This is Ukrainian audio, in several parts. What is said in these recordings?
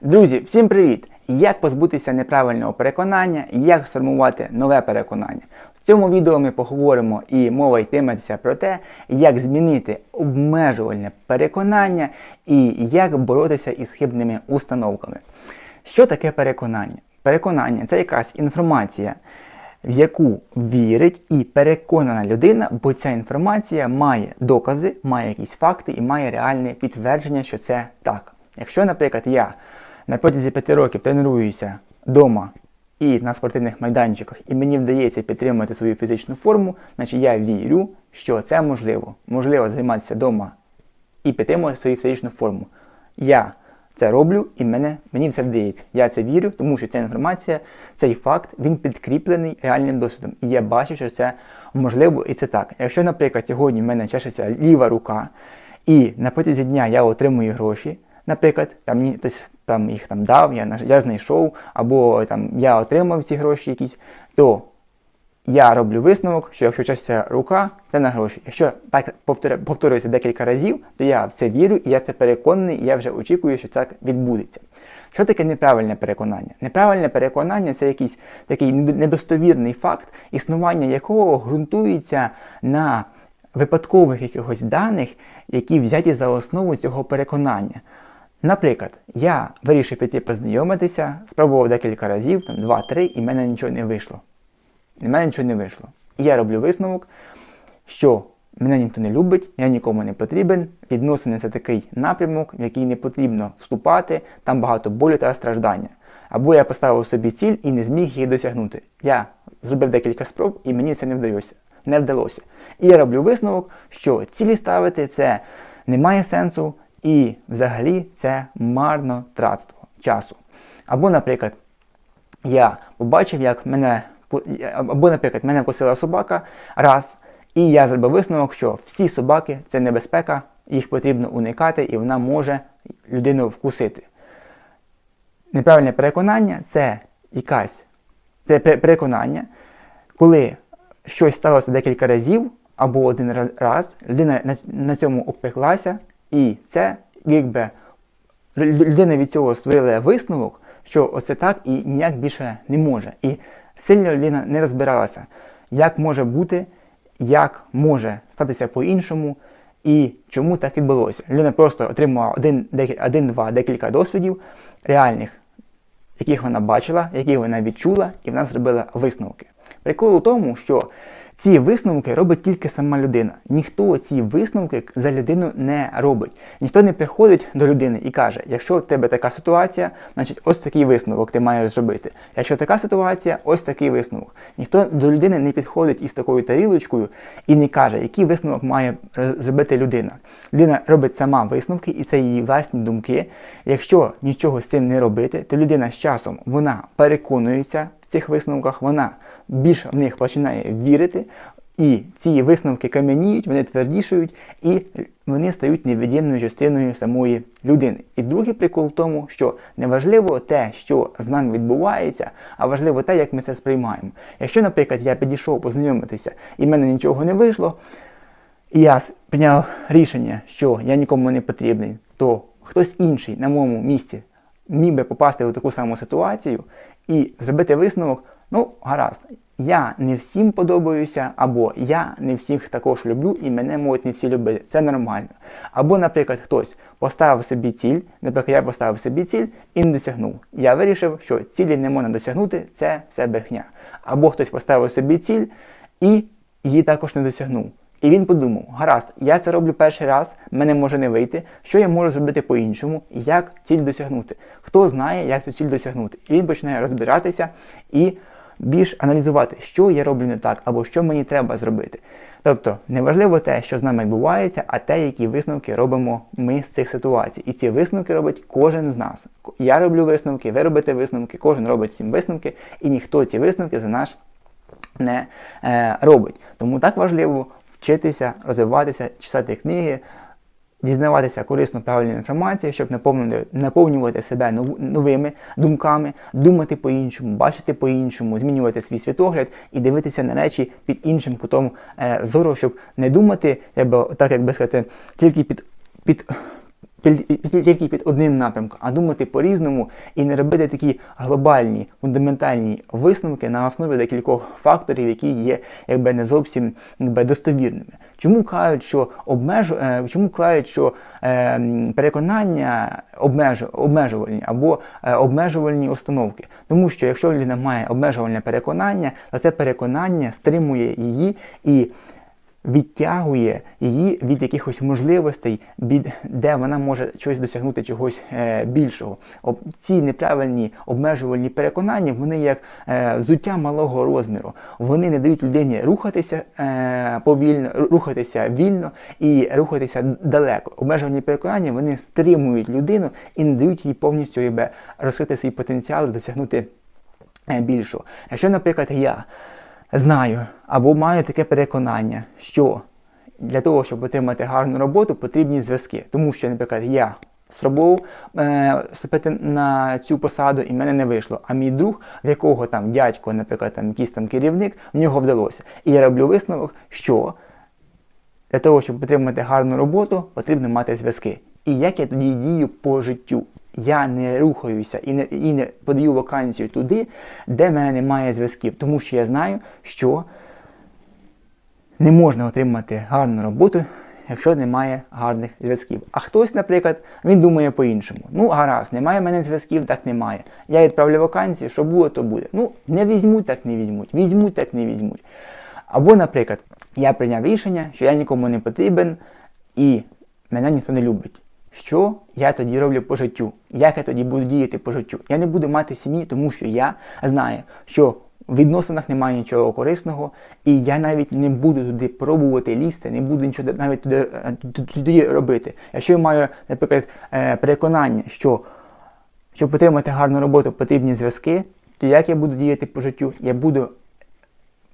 Друзі, всім привіт! Як позбутися неправильного переконання, як сформувати нове переконання. В цьому відео ми поговоримо і мова йтиметься про те, як змінити обмежувальне переконання і як боротися із хибними установками. Що таке переконання? Переконання це якась інформація, в яку вірить і переконана людина, бо ця інформація має докази, має якісь факти і має реальне підтвердження, що це так. Якщо, наприклад, я на протязі 5 років тренуюся вдома і на спортивних майданчиках, і мені вдається підтримувати свою фізичну форму, значить я вірю, що це можливо. Можливо займатися вдома і підтримувати свою фізичну форму. Я це роблю і мене, мені все вдається. Я це вірю, тому що ця інформація, цей факт, він підкріплений реальним досвідом. І я бачу, що це можливо і це так. Якщо, наприклад, сьогодні в мене чешеться ліва рука, і на протязі дня я отримую гроші, наприклад, там мені хтось там їх там дав, я, я знайшов, або там я отримав ці гроші якісь, то я роблю висновок, що якщо часиться рука, це на гроші. Якщо так повторюється декілька разів, то я в це вірю і я це переконаний, і я вже очікую, що так відбудеться. Що таке неправильне переконання? Неправильне переконання це якийсь такий недостовірний факт, існування якого ґрунтується на випадкових якихось даних, які взяті за основу цього переконання. Наприклад, я вирішив піти познайомитися, спробував декілька разів, там два-три, і в мене нічого не вийшло. І в мене нічого не вийшло. І я роблю висновок, що мене ніхто не любить, я нікому не потрібен. Відносини це такий напрямок, в який не потрібно вступати, там багато болю та страждання. Або я поставив собі ціль і не зміг її досягнути. Я зробив декілька спроб і мені це не вдалося. Не вдалося. І я роблю висновок, що цілі ставити це не має сенсу, і взагалі це марнотратство часу. Або, наприклад, я побачив, як мене або, наприклад, мене вкусила собака раз, і я зробив висновок, що всі собаки це небезпека, їх потрібно уникати, і вона може людину вкусити. Неправильне переконання це якась це переконання, коли щось сталося декілька разів або один раз- людина на, на цьому опеклася, і це якби людина від цього створила висновок, що оце так і ніяк більше не може. І сильно людина не розбиралася, як може бути, як може статися по-іншому, і чому так відбулося. Людина просто отримала один, декі- один-два декілька досвідів реальних, яких вона бачила, які вона відчула, і вона зробила висновки. Прикол у тому, що ці висновки робить тільки сама людина. Ніхто ці висновки за людину не робить. Ніхто не приходить до людини і каже, якщо в тебе така ситуація, значить ось такий висновок ти маєш зробити. Якщо така ситуація, ось такий висновок. Ніхто до людини не підходить із такою тарілочкою і не каже, який висновок має зробити людина. Людина робить сама висновки, і це її власні думки. Якщо нічого з цим не робити, то людина з часом вона переконується цих висновках, вона більше в них починає вірити, і ці висновки кам'яніють, вони твердішають, і вони стають невід'ємною частиною самої людини. І другий прикол в тому, що неважливо те, що з нами відбувається, а важливо те, як ми це сприймаємо. Якщо, наприклад, я підійшов познайомитися і в мене нічого не вийшло, і я прийняв рішення, що я нікому не потрібний, то хтось інший на моєму місці міг би попасти у таку саму ситуацію і зробити висновок, ну, гаразд, я не всім подобаюся, або я не всіх також люблю, і мене можуть не всі любити. Це нормально. Або, наприклад, хтось поставив собі ціль, наприклад, я поставив собі ціль і не досягнув. Я вирішив, що цілі не можна досягнути, це все брехня. Або хтось поставив собі ціль і її також не досягнув. І він подумав: гаразд, я це роблю перший раз, мене може не вийти. Що я можу зробити по-іншому, як ціль досягнути? Хто знає, як цю ціль досягнути? І він починає розбиратися і більш аналізувати, що я роблю не так, або що мені треба зробити. Тобто, неважливо те, що з нами відбувається, а те, які висновки робимо ми з цих ситуацій. І ці висновки робить кожен з нас. Я роблю висновки, ви робите висновки, кожен робить ці висновки, і ніхто ці висновки за наш не е, робить. Тому так важливо вчитися, розвиватися, читати книги, дізнаватися корисну правильну інформацію, щоб наповнювати, себе новими думками, думати по-іншому, бачити по-іншому, змінювати свій світогляд і дивитися на речі під іншим кутом е, зору, щоб не думати, якби, так як би сказати, тільки під під- тільки під одним напрямком, а думати по-різному і не робити такі глобальні, фундаментальні висновки на основі декількох факторів, які є якби не зовсім якби, достовірними. Чому кажуть, що обмежу, е, чому кажуть, що е, переконання обмежу, обмежувальні або е, обмежувальні установки? Тому що якщо людина має обмежувальне переконання, то це переконання стримує її і відтягує її від якихось можливостей, від, де вона може щось досягнути чогось е, більшого. Об, ці неправильні обмежувальні переконання, вони як е, взуття малого розміру. Вони не дають людині рухатися е, повільно, рухатися вільно і рухатися далеко. Обмежувальні переконання вони стримують людину і не дають їй повністю якби, розкрити свій потенціал, досягнути е, більшого. Якщо, наприклад, я знаю або маю таке переконання, що для того, щоб отримати гарну роботу, потрібні зв'язки. Тому що, наприклад, я спробував е, вступити на цю посаду і в мене не вийшло. А мій друг, в якого там дядько, наприклад, там якийсь там керівник, в нього вдалося. І я роблю висновок, що для того, щоб отримати гарну роботу, потрібно мати зв'язки. І як я тоді дію по життю? Я не рухаюся і не, і не подаю вакансію туди, де в мене немає зв'язків, тому що я знаю, що не можна отримати гарну роботу, якщо немає гарних зв'язків. А хтось, наприклад, він думає по-іншому. Ну, гаразд, немає в мене зв'язків, так немає. Я відправлю вакансію, що буде, то буде. Ну, не візьмуть, так не візьмуть. Візьмуть, так не візьмуть. Або, наприклад, я прийняв рішення, що я нікому не потрібен і мене ніхто не любить. Що я тоді роблю по життю? Як я тоді буду діяти по життю? Я не буду мати сім'ї, тому що я знаю, що в відносинах немає нічого корисного, і я навіть не буду туди пробувати лізти, не буду нічого навіть туди, е, туди робити. Якщо я маю, наприклад, е, переконання, що щоб отримати гарну роботу, потрібні зв'язки, то як я буду діяти по життю? Я буду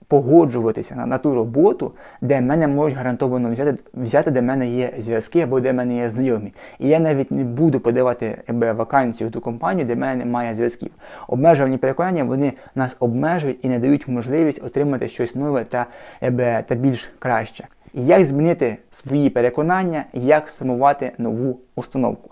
погоджуватися на, на ту роботу, де мене можуть гарантовано взяти, взяти, де мене є зв'язки або де мене є знайомі. І я навіть не буду подавати вакансію в ту компанію, де в мене немає зв'язків. Обмежувані переконання вони нас обмежують і не дають можливість отримати щось нове та, та більш краще. Як змінити свої переконання, як сформувати нову установку.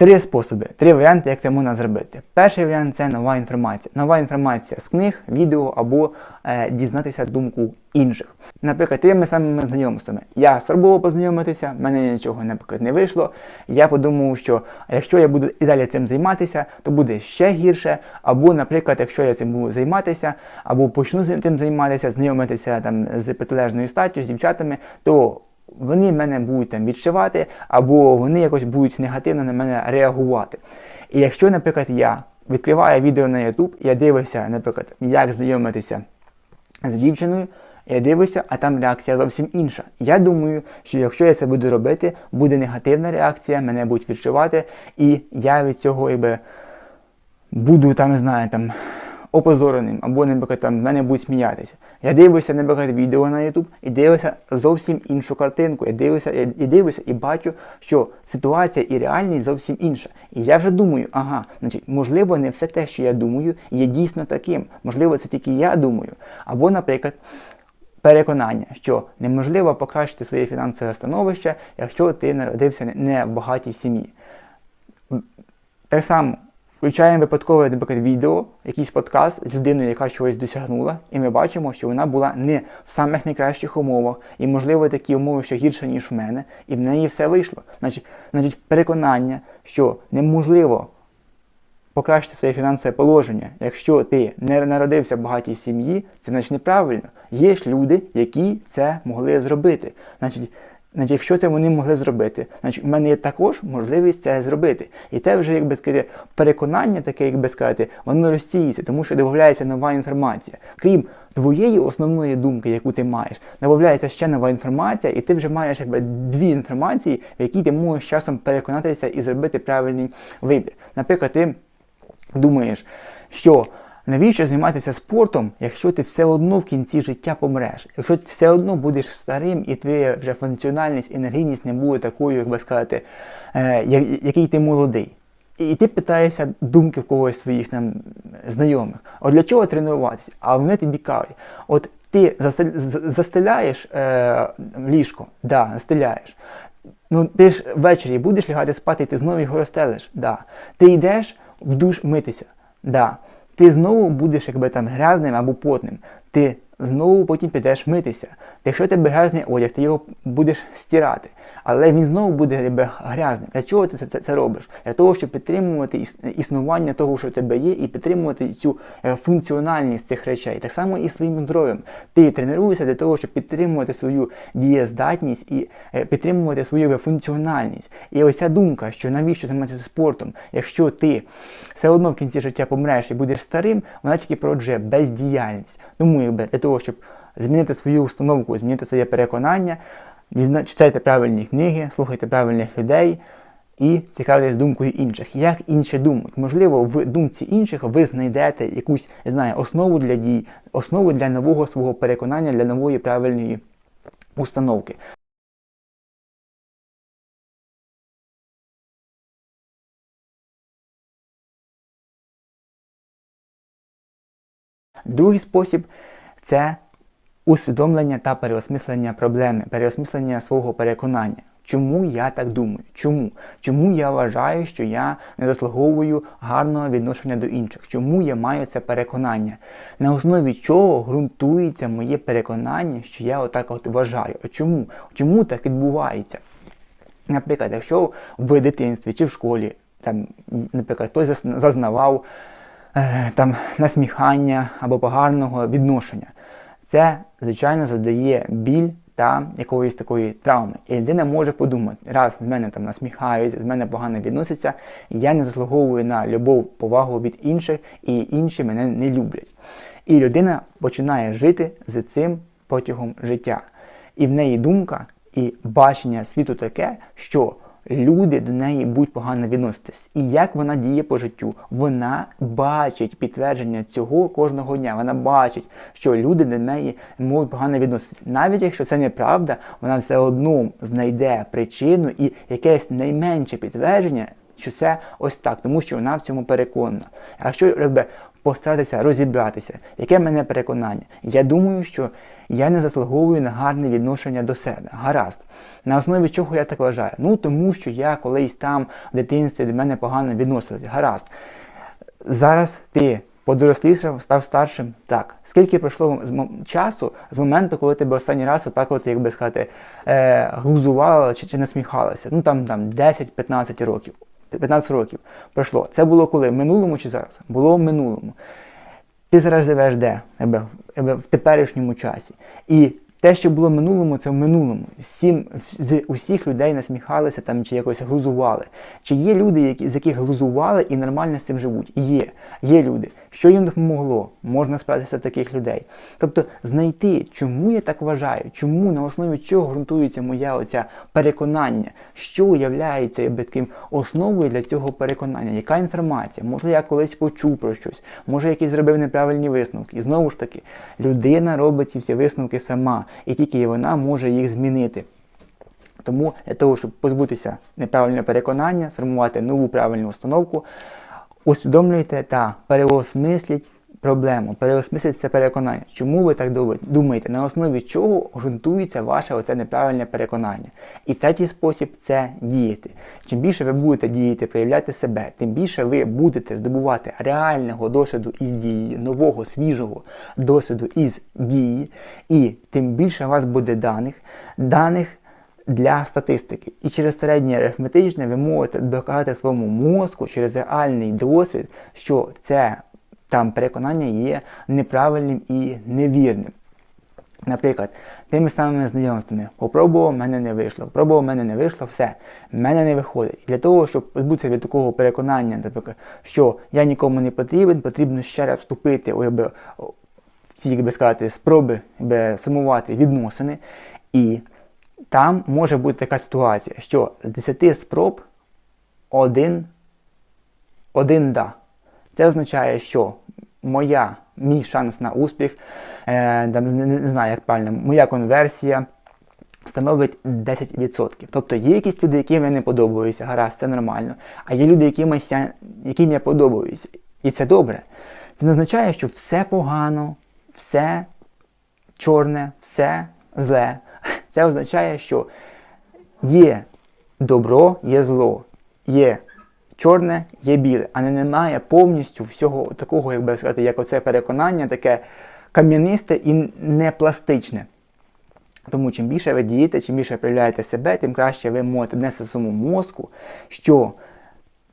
Три способи, три варіанти, як це можна зробити. Перший варіант це нова інформація. Нова інформація з книг, відео або е, дізнатися думку інших. Наприклад, тими самими знайомствами. Я спробував познайомитися, в мене нічого наприклад, не вийшло. Я подумав, що якщо я буду і далі цим займатися, то буде ще гірше. Або, наприклад, якщо я цим буду займатися, або почну з тим займатися, знайомитися там з протилежною статтю, з дівчатами, то вони мене будуть там відшивати, або вони якось будуть негативно на мене реагувати. І якщо, наприклад, я відкриваю відео на YouTube, я дивлюся, наприклад, як знайомитися з дівчиною, я дивлюся, а там реакція зовсім інша. Я думаю, що якщо я це буду робити, буде негативна реакція, мене будуть відшивати, і я від цього якби буду там, не знаю, там опозореним, або, наприклад, там в мене будуть сміятися. Я дивлюся, наприклад, відео на YouTube і дивлюся зовсім іншу картинку. Я дивлюся, я, і дивлюся і бачу, що ситуація і реальність зовсім інша. І я вже думаю, ага, значить, можливо, не все те, що я думаю, є дійсно таким. Можливо, це тільки я думаю. Або, наприклад. Переконання, що неможливо покращити своє фінансове становище, якщо ти народився не в багатій сім'ї. Так само включаємо випадкове, наприклад, відео, якийсь подкаст з людиною, яка чогось досягнула, і ми бачимо, що вона була не в самих найкращих умовах, і, можливо, такі умови ще гірше, ніж в мене, і в неї все вийшло. Значить, значить переконання, що неможливо покращити своє фінансове положення, якщо ти не народився в багатій сім'ї, це значить неправильно. Є ж люди, які це могли зробити. Значить, Значить, якщо це вони могли зробити, значить в мене є також можливість це зробити. І це вже, як би сказати, переконання, таке, як би сказати, воно розсіється, тому що додається нова інформація. Крім твоєї основної думки, яку ти маєш, додається ще нова інформація, і ти вже маєш якби дві інформації, в які ти можеш часом переконатися і зробити правильний вибір. Наприклад, ти думаєш, що навіщо займатися спортом, якщо ти все одно в кінці життя помреш? Якщо ти все одно будеш старим і твоя вже функціональність, енергійність не буде такою, як би сказати, е, який ти молодий. І ти питаєшся думки в когось своїх там знайомих. От для чого тренуватися? А вони тобі кажуть, от ти застеляєш е, ліжко, да, застеляєш. Ну, ти ж ввечері будеш лягати спати, і ти знову його розстелиш. Да. Ти йдеш в душ митися. Да. Ти знову будеш якби там грязним або потним. Ти знову потім підеш митися. Якщо тебе грязний одяг, ти його будеш стирати. Але він знову буде якби, грязним. Для чого ти це, це, це робиш? Для того, щоб підтримувати іс, існування того, що в тебе є, і підтримувати цю е, функціональність цих речей. Так само і своїм здоров'ям. Ти тренуєшся для того, щоб підтримувати свою дієздатність і е, підтримувати свою функціональність. І ось ця думка, що навіщо займатися спортом, якщо ти все одно в кінці життя помреш і будеш старим, вона тільки породжує бездіяльність. Тому якби для того, щоб змінити свою установку, змінити своє переконання, читайте правильні книги, слухайте правильних людей і цікавитесь думкою інших. Як інші думають? Можливо, в думці інших ви знайдете якусь знаю, основу для дій, основу для нового свого переконання, для нової правильної установки. Другий спосіб це усвідомлення та переосмислення проблеми, переосмислення свого переконання. Чому я так думаю? Чому? Чому я вважаю, що я не заслуговую гарного відношення до інших? Чому я маю це переконання? На основі чого ґрунтується моє переконання, що я отак от вважаю? Чому? Чому так відбувається? Наприклад, якщо в дитинстві чи в школі, там, наприклад, хтось зазнавав е, там, насміхання або поганого відношення. Це, звичайно, задає біль та якоїсь такої травми. І людина може подумати, раз з мене там насміхаються, з мене погано відносяться, я не заслуговую на любов, повагу від інших, і інші мене не люблять. І людина починає жити з цим протягом життя. І в неї думка і бачення світу таке, що люди до неї будуть погано відноситись. І як вона діє по життю, вона бачить підтвердження цього кожного дня. Вона бачить, що люди до неї можуть погано відноситися. Навіть якщо це неправда, вона все одно знайде причину і якесь найменше підтвердження. Що це ось так, тому що вона в цьому переконана. Якщо якби, постаратися розібратися, яке мене переконання? Я думаю, що я не заслуговую на гарне відношення до себе. Гаразд. На основі чого я так вважаю? Ну тому що я колись там в дитинстві до мене погано відносилися. Гаразд. Зараз ти подорослішав, став старшим. Так. Скільки пройшло часу з моменту, коли тебе останній раз отак, от, як сказати, е, глузувала чи, чи насміхалася? Ну там там 10-15 років. 15 років пройшло. Це було коли? В минулому чи зараз? Було в минулому. Ти зараз живеш де? В теперішньому часі. І те, що було в минулому, це в минулому. Всім, з усіх людей насміхалися там чи якось глузували. Чи є люди, які, з яких глузували і нормально з цим живуть? Є. Є люди. Що їм допомогло? Можна спитатися таких людей. Тобто знайти, чому я так вважаю, чому на основі чого ґрунтується моя оця переконання, що є таким основою для цього переконання, яка інформація? Може я колись почув про щось, може якийсь зробив неправильні висновки. І знову ж таки, людина робить ці всі висновки сама і тільки вона може їх змінити. Тому для того, щоб позбутися неправильного переконання, сформувати нову правильну установку, усвідомлюйте та переосмисліть проблему, переосмисліть це переконання. Чому ви так думаєте? На основі чого ґрунтується ваше оце неправильне переконання? І третій спосіб це діяти. Чим більше ви будете діяти, проявляти себе, тим більше ви будете здобувати реального досвіду із дії, нового, свіжого досвіду із дії, і тим більше у вас буде даних, даних для статистики. І через середнє арифметичне ви можете доказати своєму мозку через реальний досвід, що це там переконання є неправильним і невірним. Наприклад, тими самими знайомствами попробував, в мене не вийшло, попробував, в мене не вийшло, все, в мене не виходить. Для того, щоб позбутися від такого переконання, наприклад, що я нікому не потрібен, потрібно ще раз вступити у в ці, як би сказати, спроби якби, сумувати відносини. І там може бути така ситуація, що з 10 спроб один, один да. Це означає, що моя, мій шанс на успіх, е, не, не знаю, як правильно, моя конверсія становить 10%. Тобто є якісь люди, яким я не подобаюся, гаразд, це нормально. А є люди, яким я, яким я подобаюся. І це добре. Це не означає, що все погано, все чорне, все зле. Це означає, що є добро, є зло, є чорне, є біле, а не немає повністю всього такого, як би сказати, як оце переконання, таке кам'янисте і не пластичне. Тому чим більше ви дієте, чим більше проявляєте себе, тим краще ви можете внести своєму мозку, що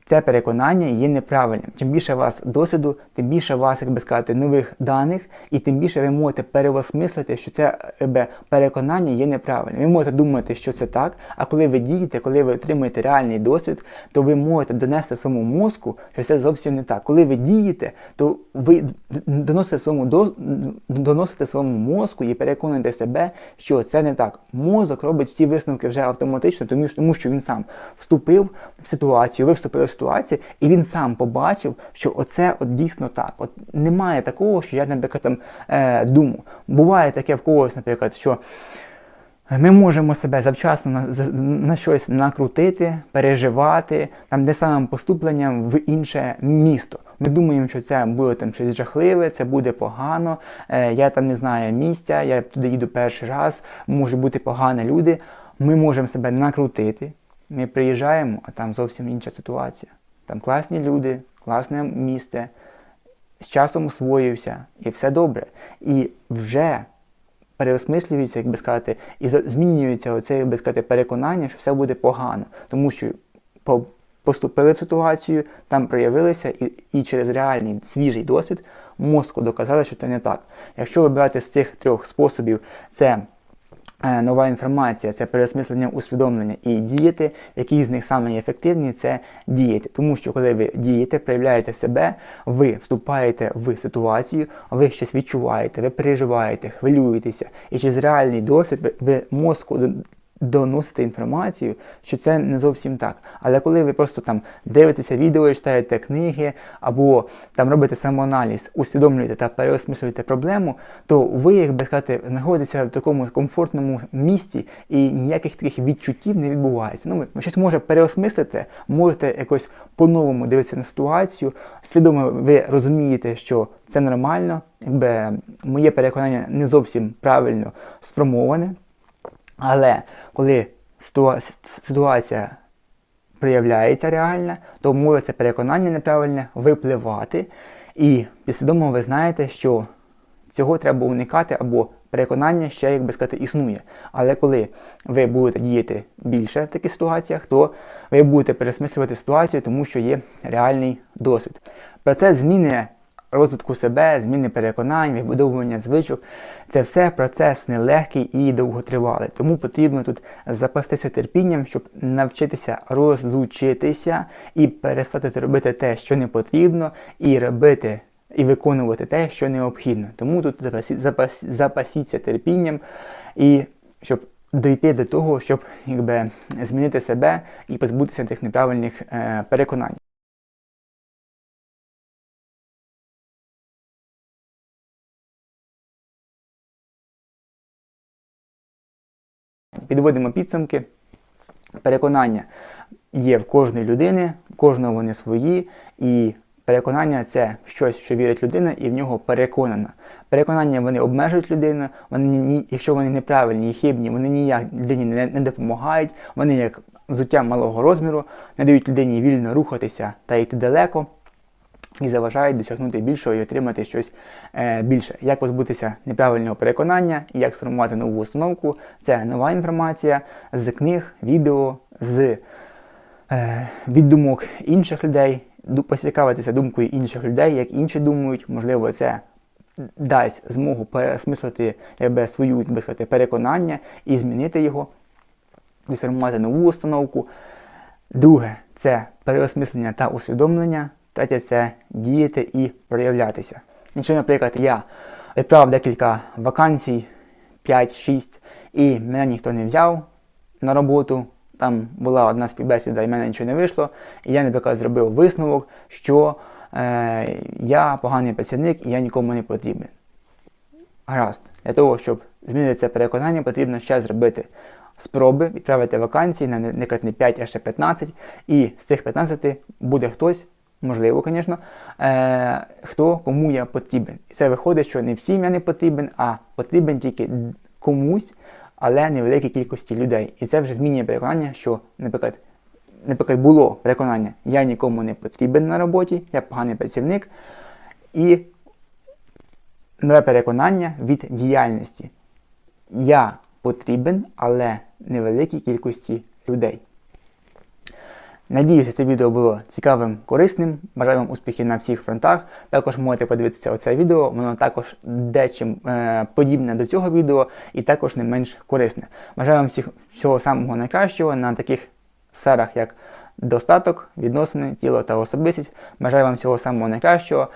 це переконання є неправильним. Чим більше у вас досвіду, тим більше у вас, як би сказати, нових даних, і тим більше ви можете переосмислити, що це якби, переконання є неправильним. Ви можете думати, що це так, а коли ви дієте, коли ви отримуєте реальний досвід, то ви можете донести своєму мозку, що це зовсім не так. Коли ви дієте, то ви доносите своєму доносите своєму мозку і переконуєте себе, що це не так. Мозок робить всі висновки вже автоматично, тому що він сам вступив в ситуацію, ви вступили в ситуації, і він сам побачив, що оце от дійсно так. От немає такого, що я, наприклад, там е, думаю. Буває таке в когось, наприклад, що. Ми можемо себе завчасно на, на щось накрутити, переживати, там де самим поступленням в інше місто. Ми думаємо, що це буде там щось жахливе, це буде погано. Е, я там не знаю місця, я туди їду перший раз, можуть бути погані люди. Ми можемо себе накрутити. Ми приїжджаємо, а там зовсім інша ситуація. Там класні люди, класне місце, з часом освоївся, і все добре. І вже переосмислюється, як би сказати, і змінюється оце, як би сказати, переконання, що все буде погано. Тому що поступили в ситуацію, там проявилися, і і через реальний свіжий досвід мозку доказали, що це не так. Якщо вибирати з цих трьох способів, це нова інформація, це переосмислення усвідомлення і діяти, які з них саме ефективні, це діяти. Тому що коли ви дієте, проявляєте себе, ви вступаєте в ситуацію, ви щось відчуваєте, ви переживаєте, хвилюєтеся, і через реальний досвід ви, ви мозку доносити інформацію, що це не зовсім так. Але коли ви просто там дивитеся відео, читаєте книги, або там робите самоаналіз, усвідомлюєте та переосмислюєте проблему, то ви, як би сказати, знаходитеся в такому комфортному місці і ніяких таких відчуттів не відбувається. Ну, ви щось може переосмислити, можете якось по-новому дивитися на ситуацію. Свідомо ви розумієте, що це нормально, якби моє переконання не зовсім правильно сформоване. Але коли ситуація проявляється реальна, то може це переконання неправильне випливати. І підсвідомо ви знаєте, що цього треба уникати, або переконання ще, як би сказати, існує. Але коли ви будете діяти більше в таких ситуаціях, то ви будете пересмислювати ситуацію, тому що є реальний досвід. Процес зміни розвитку себе, зміни переконань, вибудовування звичок це все процес нелегкий і довготривалий. Тому потрібно тут запастися терпінням, щоб навчитися розучитися і перестати робити те, що не потрібно, і робити. І виконувати те, що необхідно. Тому тут запасі, запас, запасіться терпінням, і щоб дійти до того, щоб якби, змінити себе і позбутися цих неправильних е, переконань. Підводимо підсумки. Переконання є в кожної людини, в кожного вони свої, і переконання це щось, що вірить людина, і в нього переконана. Переконання вони обмежують людину, вони, якщо вони неправильні і хибні, вони ніяк людині не, не допомагають, вони як взуття малого розміру, не дають людині вільно рухатися та йти далеко і заважають досягнути більшого і отримати щось е, більше. Як позбутися неправильного переконання як сформувати нову установку це нова інформація з книг, відео, з е, від інших людей, поцікавитися думкою інших людей, як інші думають, можливо, це. Дасть змогу переосмислити якби, свою якби сказати, переконання і змінити його, і сформувати нову установку. Друге це переосмислення та усвідомлення. Третє це діяти і проявлятися. Якщо, наприклад, я відправив декілька вакансій, 5-6, і мене ніхто не взяв на роботу, там була одна співбесіда і в мене нічого не вийшло, і я, наприклад, зробив висновок, що е, я поганий працівник і я нікому не потрібен. Гаразд, для того, щоб змінити це переконання, потрібно ще зробити спроби відправити вакансії на не 5, а ще 15, і з цих 15 буде хтось. Можливо, звісно, е, хто кому я потрібен. І це виходить, що не всім я не потрібен, а потрібен тільки комусь, але невеликій кількості людей. І це вже змінює переконання, що, наприклад, наприклад, було переконання, я нікому не потрібен на роботі, я поганий працівник. І нове переконання від діяльності. Я потрібен, але невеликій кількості людей. Надіюся, це відео було цікавим, корисним. Бажаю вам успіхів на всіх фронтах. Також можете подивитися оце відео, воно також дечим е, подібне до цього відео і також не менш корисне. Бажаю вам всіх всього самого найкращого на таких сферах, як достаток, відносини, тіло та особистість. Бажаю вам всього самого найкращого.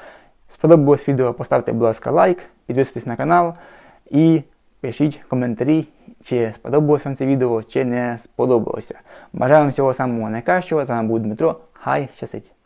Сподобалось відео, поставте, будь ласка, лайк, підписуйтесь на канал і пишіть коментарі, чи сподобалося вам це відео, чи не сподобалося. Бажаю вам всього самого найкращого. З вами був Дмитро. Хай щастить!